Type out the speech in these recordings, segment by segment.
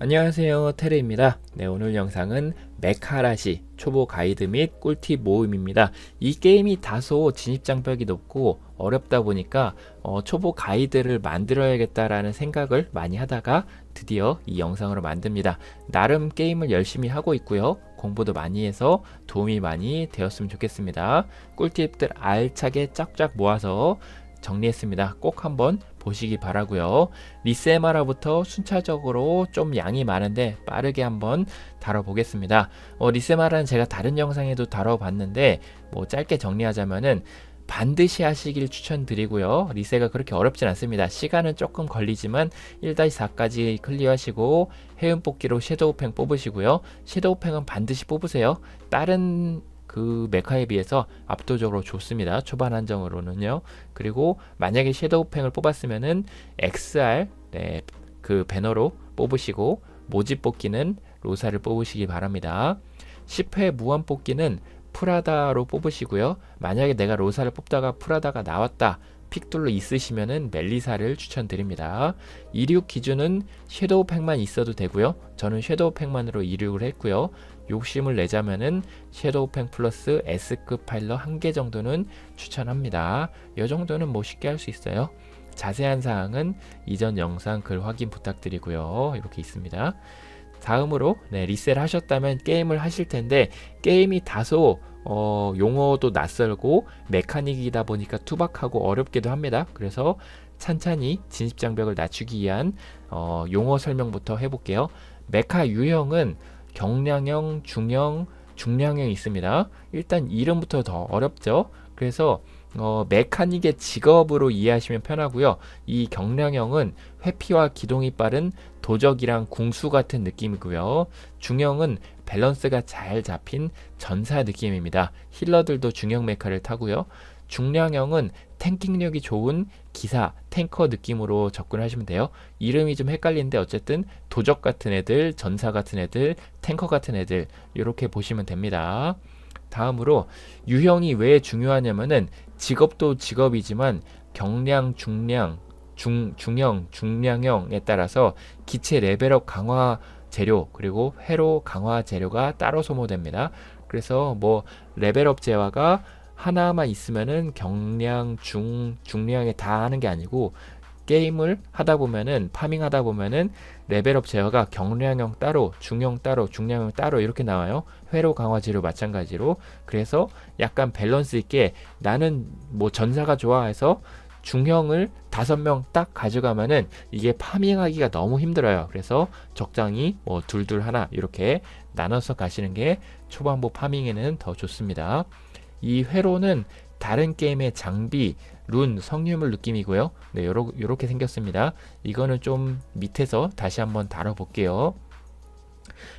안녕하세요 테레입니다. 네 오늘 영상은 메카라시 초보 가이드 및 꿀팁 모음입니다. 이 게임이 다소 진입장벽이 높고 어렵다 보니까 어, 초보 가이드를 만들어야겠다라는 생각을 많이 하다가 드디어 이 영상으로 만듭니다. 나름 게임을 열심히 하고 있고요. 공부도 많이 해서 도움이 많이 되었으면 좋겠습니다. 꿀팁들 알차게 쫙쫙 모아서 정리했습니다. 꼭 한번 보시기 바라고요. 리세마라부터 순차적으로 좀 양이 많은데 빠르게 한번 다뤄보겠습니다. 어, 리세마라는 제가 다른 영상에도 다뤄봤는데 뭐 짧게 정리하자면은 반드시 하시길 추천드리고요. 리세가 그렇게 어렵진 않습니다. 시간은 조금 걸리지만 1-4까지 클리어하시고 해운 뽑기로 섀도우팽 뽑으시고요. 섀도우팽은 반드시 뽑으세요. 다른 그 메카에 비해서 압도적으로 좋습니다. 초반 한정으로는요. 그리고 만약에 섀도우팽을 뽑았으면은 XR 네, 그 배너로 뽑으시고 모집 뽑기는 로사를 뽑으시기 바랍니다. 10회 무한 뽑기는 프라다로 뽑으시고요. 만약에 내가 로사를 뽑다가 프라다가 나왔다. 픽돌로 있으시면은 멜리사를 추천드립니다. 이륙 기준은 섀도우 팩만 있어도 되고요. 저는 섀도우 팩만으로 이륙을 했고요. 욕심을 내자면은 섀도우 팩 플러스 S급 파일러 한 개 정도는 추천합니다. 이 정도는 뭐 쉽게 할 수 있어요. 자세한 사항은 이전 영상 글 확인 부탁드리고요. 이렇게 있습니다. 다음으로 네, 리셀 하셨다면 게임을 하실 텐데 게임이 다소 어, 용어도 낯설고 메카닉이다 보니까 투박하고 어렵기도 합니다. 그래서 찬찬히 진입장벽을 낮추기 위한 어, 용어 설명부터 해볼게요. 메카 유형은 경량형, 중형, 중량형이 있습니다. 일단 이름부터 더 어렵죠. 그래서 어, 메카닉의 직업으로 이해하시면 편하고요. 이 경량형은 회피와 기동이 빠른 도적이랑 궁수 같은 느낌이고요. 중형은 밸런스가 잘 잡힌 전사 느낌입니다. 힐러들도 중형 메카를 타고요. 중량형은 탱킹력이 좋은 기사, 탱커 느낌으로 접근하시면 돼요. 이름이 좀 헷갈리는데 어쨌든 도적 같은 애들, 전사 같은 애들, 탱커 같은 애들 이렇게 보시면 됩니다. 다음으로 유형이 왜 중요하냐면은 직업도 직업이지만 경량, 중량, 중, 중형, 중량형에 따라서 기체 레벨업 강화 재료 그리고 회로 강화 재료가 따로 소모됩니다. 그래서 뭐 레벨업 재화가 하나만 있으면은 경량, 중, 중량에 다 하는 게 아니고 게임을 하다 보면은 파밍 하다 보면은 레벨업 제어가 경량형 따로, 중형 따로, 중량형 따로 이렇게 나와요. 회로 강화지로 마찬가지로. 그래서 약간 밸런스 있게 나는 뭐 전사가 좋아해서 중형을 다섯 명 딱 가져가면은 이게 파밍하기가 너무 힘들어요. 그래서 적당히 뭐 둘둘 하나 이렇게 나눠서 가시는 게 초반부 파밍에는 더 좋습니다. 이 회로는 다른 게임의 장비, 룬, 성유물 느낌이고요. 네, 요러, 요렇게 생겼습니다. 이거는 좀 밑에서 다시 한번 다뤄볼게요.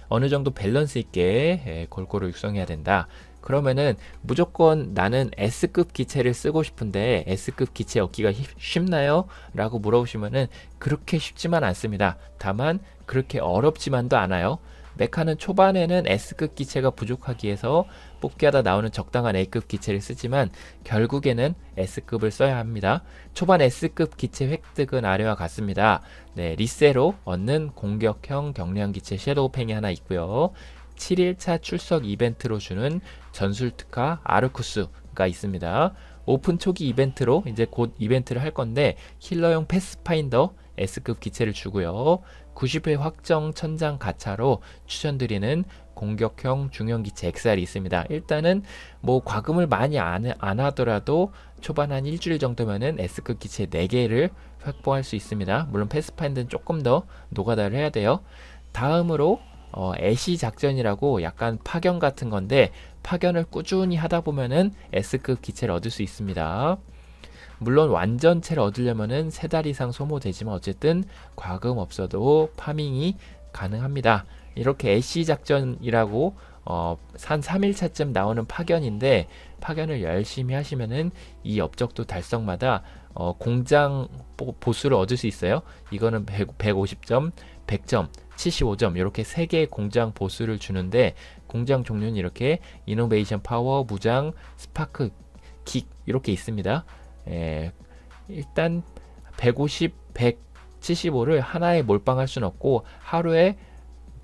어느 정도 밸런스 있게 예, 골고루 육성해야 된다. 그러면은 무조건 나는 S급 기체를 쓰고 싶은데 S급 기체 얻기가 쉽나요? 라고 물어보시면은 그렇게 쉽지만 않습니다. 다만 그렇게 어렵지만도 않아요. 메카는 초반에는 S급 기체가 부족하기 해서 뽑기하다 나오는 적당한 A급 기체를 쓰지만 결국에는 S급을 써야 합니다. 초반 S급 기체 획득은 아래와 같습니다. 네, 리세로 얻는 공격형 경량 기체 섀도우 팽이 하나 있고요. 7일차 출석 이벤트로 주는 전술 특화 아르쿠스가 있습니다. 오픈 초기 이벤트로 이제 곧 이벤트를 할 건데 힐러용 패스파인더 S급 기체를 주고요. 90회 확정 천장 가차로 추천드리는 공격형 중형 기체 XR이 있습니다. 일단은 뭐 과금을 많이 안, 안 하더라도 초반 한 일주일 정도면은 S급 기체 4개를 확보할 수 있습니다. 물론 패스파인더는 조금 더 노가다를 해야 돼요. 다음으로 어, 애쉬 작전이라고 약간 파견 같은 건데 파견을 꾸준히 하다 보면은 S급 기체를 얻을 수 있습니다. 물론 완전체를 얻으려면은 세달 이상 소모되지만 어쨌든 과금 없어도 파밍이 가능합니다. 이렇게 애쉬 작전이라고 어, 한 3일차쯤 나오는 파견인데 파견을 열심히 하시면은 이 업적도 달성마다 어, 공장 보, 수를 얻을 수 있어요. 이거는 100, 150점, 100점, 75점 이렇게 세 개의 공장 보수를 주는데 공장 종류는 이렇게 이노베이션 파워, 무장, 스파크, 킥 이렇게 있습니다. 예, 일단 150, 175를 하나에 몰빵할 수는 없고 하루에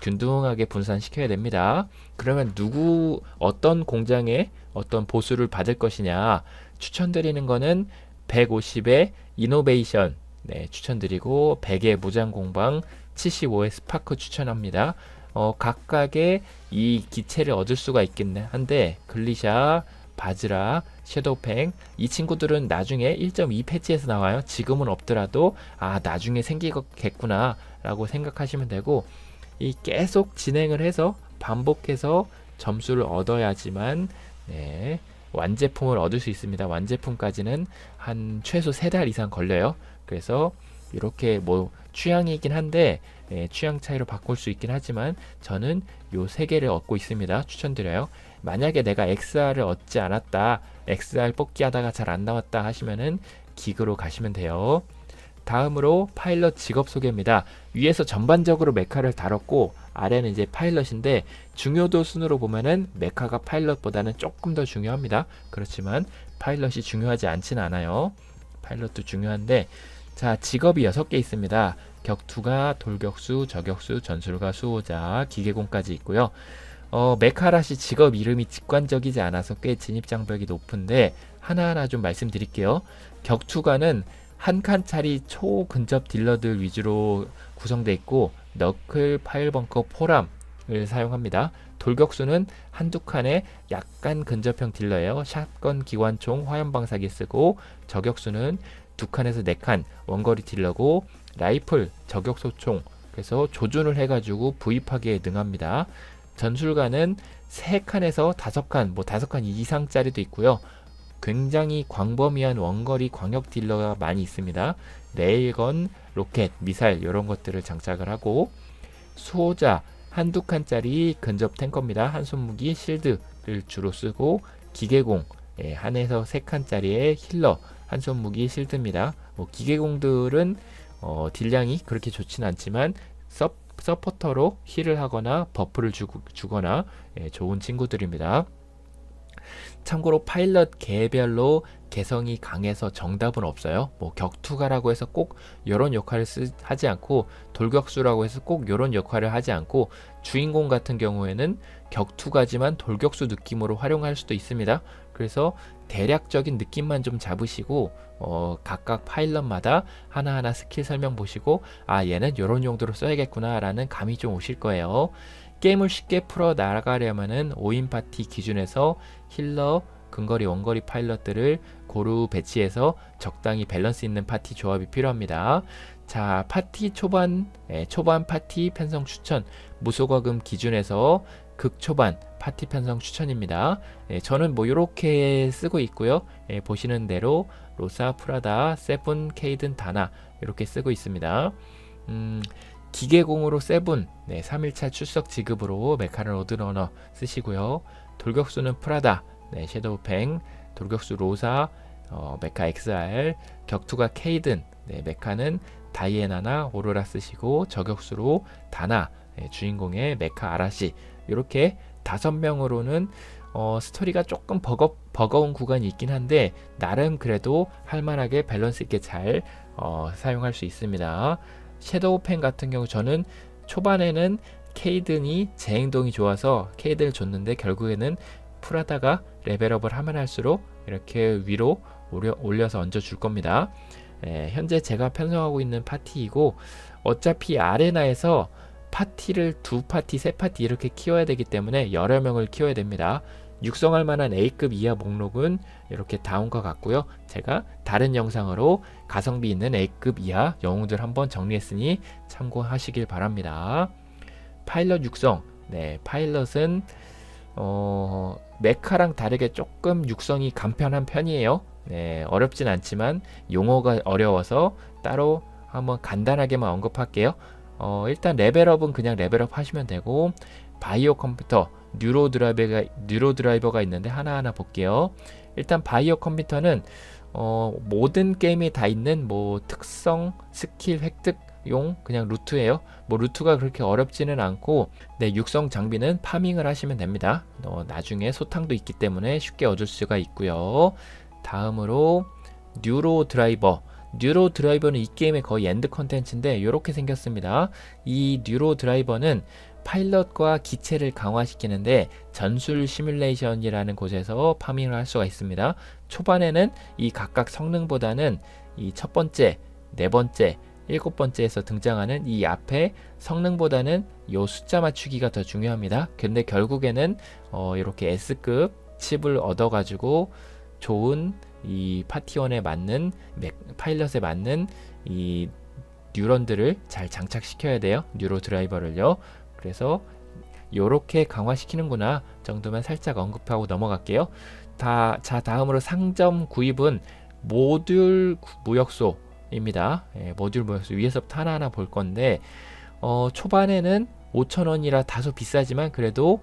균등하게 분산시켜야 됩니다. 그러면 누구 어떤 공장에 어떤 보수를 받을 것이냐 추천드리는 거는 150의 이노베이션 네, 추천드리고 100의 무장 공방 75의 스파크 추천합니다. 어, 각각의 이 기체를 얻을 수가 있긴 한데 글리샤, 바즈라, 섀도우팽 이 친구들은 나중에 1.2 패치에서 나와요. 지금은 없더라도 아 나중에 생기겠구나 라고 생각하시면 되고 이 계속 진행을 해서 반복해서 점수를 얻어야지만 네, 완제품을 얻을 수 있습니다. 완제품까지는 한 최소 3달 이상 걸려요. 그래서 이렇게 뭐 취향이긴 한데 예, 취향 차이로 바꿀 수 있긴 하지만 저는 요 세 개를 얻고 있습니다. 추천드려요. 만약에 내가 XR을 얻지 않았다, XR 뽑기 하다가 잘 안 나왔다 하시면은 기그로 가시면 돼요. 다음으로 파일럿 직업 소개입니다. 위에서 전반적으로 메카를 다뤘고 아래는 이제 파일럿인데 중요도 순으로 보면은 메카가 파일럿보다는 조금 더 중요합니다. 그렇지만 파일럿이 중요하지 않진 않아요. 파일럿도 중요한데 자 직업이 6개 있습니다. 격투가 돌격수, 저격수, 전술가, 수호자, 기계공까지 있고요. 어, 메카라시 직업 이름이 직관적이지 않아서 꽤 진입 장벽이 높은데 하나하나 좀 말씀드릴게요. 격투가는 한 칸짜리 초근접 딜러들 위주로 구성되어 있고 너클, 파일벙커, 포람을 사용합니다. 돌격수는 한두 칸에 약간 근접형 딜러예요. 샷건, 기관총, 화염방사기 쓰고 저격수는 두 칸에서 네 칸 원거리 딜러고 라이플, 저격 소총 그래서 조준을 해가지고 부입하기에 능합니다. 전술가는 세 칸에서 다섯 칸, 뭐 다섯 칸 이상짜리도 있고요. 굉장히 광범위한 원거리 광역 딜러가 많이 있습니다. 레일건, 로켓, 미사일 이런 것들을 장착을 하고 수호자 한두 칸짜리 근접 탱커입니다. 한 손무기 실드를 주로 쓰고 기계공 예, 한에서 세 칸짜리의 힐러 한 손 무기 실드입니다. 뭐 기계공들은 어, 딜량이 그렇게 좋진 않지만 서, 서포터로 힐을 하거나 버프를 주고, 주거나 예, 좋은 친구들입니다. 참고로 파일럿 개별로 개성이 강해서 정답은 없어요. 뭐 격투가라고 해서 꼭 이런 역할을 쓰, 하지 않고 돌격수라고 해서 꼭 이런 역할을 하지 않고 주인공 같은 경우에는 격투가지만 돌격수 느낌으로 활용할 수도 있습니다. 그래서 대략적인 느낌만 좀 잡으시고 어, 각각 파일럿마다 하나하나 스킬 설명 보시고 아 얘는 이런 용도로 써야겠구나 라는 감이 좀 오실 거예요. 게임을 쉽게 풀어 나가려면은 5인 파티 기준에서 힐러, 근거리, 원거리 파일럿들을 고루 배치해서 적당히 밸런스 있는 파티 조합이 필요합니다. 자, 파티 초반, 예, 초반 파티 편성 추천, 무소거금 기준에서 극 초반 파티 편성 추천입니다. 예, 저는 뭐 이렇게 쓰고 있고요. 예, 보시는 대로 로사, 프라다, 세븐, 케이든, 다나 이렇게 쓰고 있습니다. 음, 기계공으로 세븐, 네, 3일차 출석 지급으로 메카를 얻으러너 쓰시고요. 돌격수는 프라다, 네, 섀도우팽, 돌격수 로사, 어, 메카 XR, 격투가 케이든, 네, 메카는 다이애나나 오로라 쓰시고 저격수로 다나, 네, 주인공의 메카 아라시 이렇게 다섯 명으로는 어, 스토리가 조금 버거, 버거운 구간이 있긴 한데 나름 그래도 할만하게 밸런스 있게 잘 어, 사용할 수 있습니다. 섀도우 펜 같은 경우 저는 초반에는 케이든이 제 행동이 좋아서 케이든을 줬는데 결국에는 프라다가 레벨업을 하면 할수록 이렇게 위로 올려, 올려 서 얹어 줄 겁니다. 예, 현재 제가 편성하고 있는 파티이고 어차피 아레나에서 파티를 두 파티, 세 파티 이렇게 키워야 되기 때문에 여러 명을 키워야 됩니다. 육성할 만한 A급 이하 목록은 이렇게 다음과 같고요. 제가 다른 영상으로 가성비 있는 A급 이하 영웅들 한번 정리했으니 참고하시길 바랍니다. 파일럿 육성. 네, 파일럿은 어, 메카랑 다르게 조금 육성이 간편한 편이에요. 네, 어렵진 않지만 용어가 어려워서 따로 한번 간단하게만 언급할게요. 어, 일단 레벨업은 그냥 레벨업 하시면 되고 바이오 컴퓨터 뉴로 드라이버가 뉴로 드라이버가 있는데 하나하나 볼게요. 일단 바이오 컴퓨터는 어, 모든 게임에 다 있는 뭐 특성, 스킬 획득 용 그냥 루트예요. 뭐 루트가 그렇게 어렵지는 않고 네, 육성 장비는 파밍을 하시면 됩니다. 어, 나중에 소탕도 있기 때문에 쉽게 얻을 수가 있고요. 다음으로 뉴로 드라이버 뉴로 드라이버는 이 게임의 거의 엔드 컨텐츠인데 이렇게 생겼습니다. 이 뉴로 드라이버는 파일럿과 기체를 강화시키는데 전술 시뮬레이션이라는 곳에서 파밍을 할 수가 있습니다. 초반에는 이 각각 성능보다는 이 첫 번째, 네 번째, 일곱 번째에서 등장하는 이 앞에 성능보다는 요 숫자 맞추기가 더 중요합니다. 근데 결국에는 어 이렇게 S급 칩을 얻어가지고 좋은 이 파티원에 맞는 맥- 파일럿에 맞는 이 뉴런들을 잘 장착시켜야 돼요. 뉴로 드라이버를요. 그래서 요렇게 강화시키는구나 정도만 살짝 언급하고 넘어갈게요. 다, 자 다음으로 상점 구입은 모듈 구- 무역소입니다. 예, 모듈 무역소 위에서부터 하나하나 볼 건데 어, 초반에는 5,000원이라 다소 비싸지만 그래도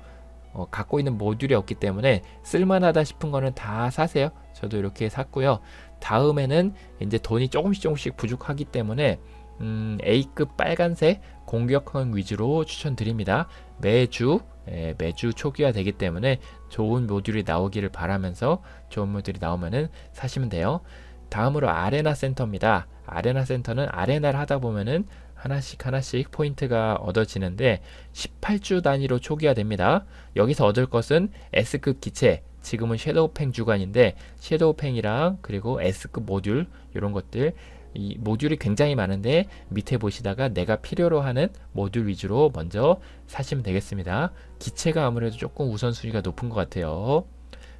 어, 갖고 있는 모듈이 없기 때문에 쓸만하다 싶은 거는 다 사세요. 저도 이렇게 샀고요. 다음에는 이제 돈이 조금씩 조금씩 부족하기 때문에 음, A급 빨간색 공격형 위주로 추천드립니다. 매주 예, 매주 초기화 되기 때문에 좋은 모듈이 나오기를 바라면서 좋은 모듈이 나오면은 사시면 돼요. 다음으로 아레나 센터입니다. 아레나 센터는 아레나를 하다 보면은 하나씩 하나씩 포인트가 얻어지는데 18주 단위로 초기화 됩니다. 여기서 얻을 것은 S급 기체, 지금은 섀도우팽 주간인데 섀도우팽이랑 그리고 S급 모듈 이런 것들 이 모듈이 굉장히 많은데 밑에 보시다가 내가 필요로 하는 모듈 위주로 먼저 사시면 되겠습니다. 기체가 아무래도 조금 우선순위가 높은 것 같아요.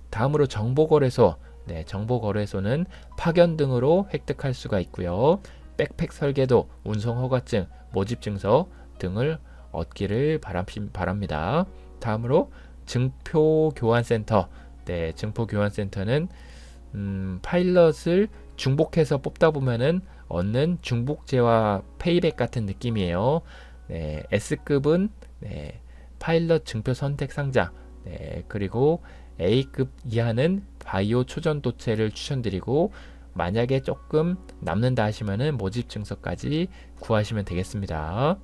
다음으로 정보거래소. 네, 정보거래소는 파견 등으로 획득할 수가 있고요. 백팩 설계도, 운송 허가증, 모집 증서 등을 얻기를 바랍니다. 다음으로 증표 교환센터. 네, 증표 교환센터는 음, 파일럿을 중복해서 뽑다 보면은 얻는 중복제와 페이백 같은 느낌이에요. 네, S급은 네, 파일럿 증표 선택 상자. 네, 그리고 A급 이하는 바이오 초전 도체를 추천드리고 만약에 조금 남는다 하시면은 모집 증서까지 구하시면 되겠습니다.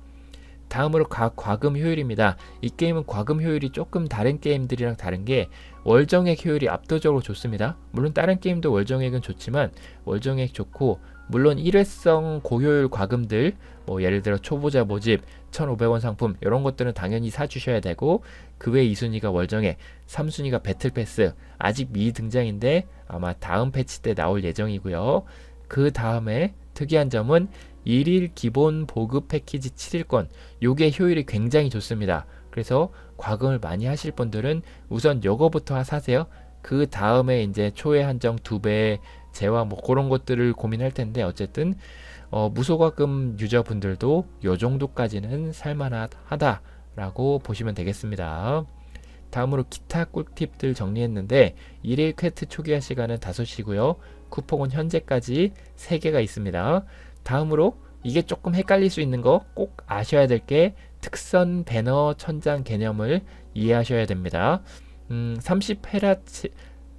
다음으로 각 과금 효율입니다. 이 게임은 과금 효율이 조금 다른 게임들이랑 다른 게 월정액 효율이 압도적으로 좋습니다. 물론 다른 게임도 월정액은 좋지만 월정액 좋고 물론 일회성 고효율 과금들 뭐 예를 들어 초보자 모집 1,500원 상품 이런 것들은 당연히 사주셔야 되고 그 외 2순위가 월정액 3순위가 배틀패스 아직 미등장인데 아마 다음 패치 때 나올 예정이고요. 그 다음에 특이한 점은 일일 기본 보급 패키지 7일권 요게 효율이 굉장히 좋습니다. 그래서 과금을 많이 하실 분들은 우선 요거부터 사세요. 그 다음에 이제 초회 한정 두배 제와 뭐 그런 것들을 고민할 텐데 어쨌든 어, 무소과금 유저분들도 요 정도까지는 살만하다라고 보시면 되겠습니다. 다음으로 기타 꿀팁들 정리했는데 일일 퀘트 초기화 시간은 5시고요. 쿠폰은 현재까지 3개가 있습니다. 다음으로 이게 조금 헷갈릴 수 있는 거 꼭 아셔야 될 게 특선 배너 천장 개념을 이해하셔야 됩니다. 음, 30헤라츠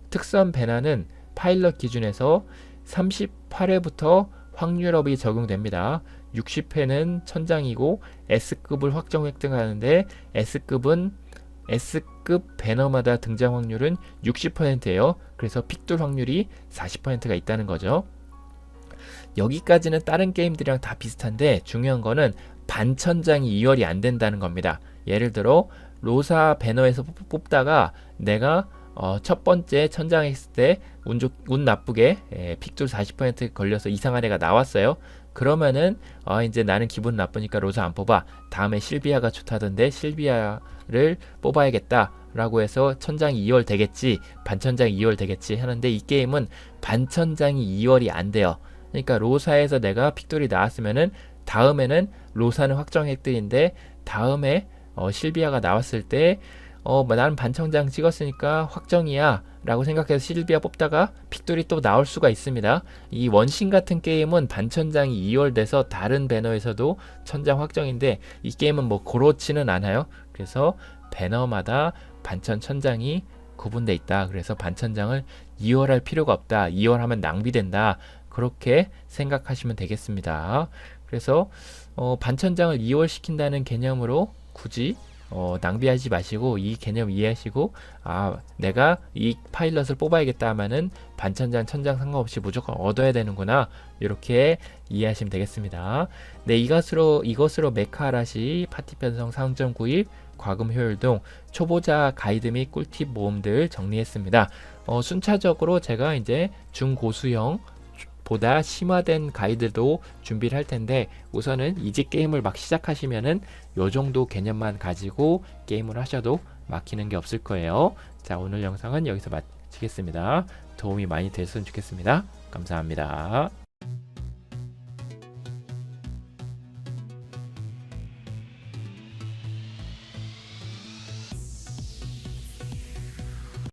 특선 배너는 파일럿 기준에서 38회부터 확률업이 적용됩니다. 60회는 천장이고 S급을 확정 획득하는데 S급은 S급 배너마다 등장 확률은 60%예요. 그래서 픽돌 확률이 40%가 있다는 거죠. 여기까지는 다른 게임들이랑 다 비슷한데 중요한 거는 반천장이 2열이 안 된다는 겁니다. 예를 들어 로사 배너에서 뽑- 뽑다가 내가 어, 첫 번째 천장 했을 때 운, 좋, 운 나쁘게 예, 픽돌 40% 걸려서 이상한 애가 나왔어요. 그러면은 어, 이제 나는 기분 나쁘니까 로사 안 뽑아. 다음에 실비아가 좋다던데 실비아를 뽑아야겠다. 라고 해서 천장이 2월 되겠지. 반천장이 2월 되겠지. 하는데 이 게임은 반천장이 2월이 안 돼요. 그러니까 로사에서 내가 픽돌이 나왔으면은 다음에는 로사는 확정 획득인데 다음에 어, 실비아가 나왔을 때 어, 뭐 나는 반청장 찍었으니까 확정이야 라고 생각해서 실비아 뽑다가 픽돌이 또 나올 수가 있습니다. 이 원신 같은 게임은 반천장이 2월 돼서 다른 배너에서도 천장 확정인데 이 게임은 뭐 그렇지는 않아요. 그래서 배너마다 반천 천장이 구분돼 있다. 그래서 반천장을 2월 할 필요가 없다. 2월 하면 낭비된다. 그렇게 생각하시면 되겠습니다. 그래서 어, 반천장을 2월 시킨다는 개념으로 굳이 어, 낭비하지 마시고 이 개념 이해하시고 아 내가 이 파일럿을 뽑아야겠다 하면은 반천장 천장 상관없이 무조건 얻어야 되는구나 이렇게 이해하시면 되겠습니다. 네 이것으로 이것으로 메카라시 파티 편성 상점 구입 과금 효율 등 초보자 가이드 및 꿀팁 모음들 정리했습니다. 어, 순차적으로 제가 이제 중고수형 보다 심화된 가이드도 준비를 할 텐데 우선은 이지 게임을 막 시작하시면은 요 정도 개념만 가지고 게임을 하셔도 막히는 게 없을 거예요. 자, 오늘 영상은 여기서 마치겠습니다. 도움이 많이 됐으면 좋겠습니다. 감사합니다.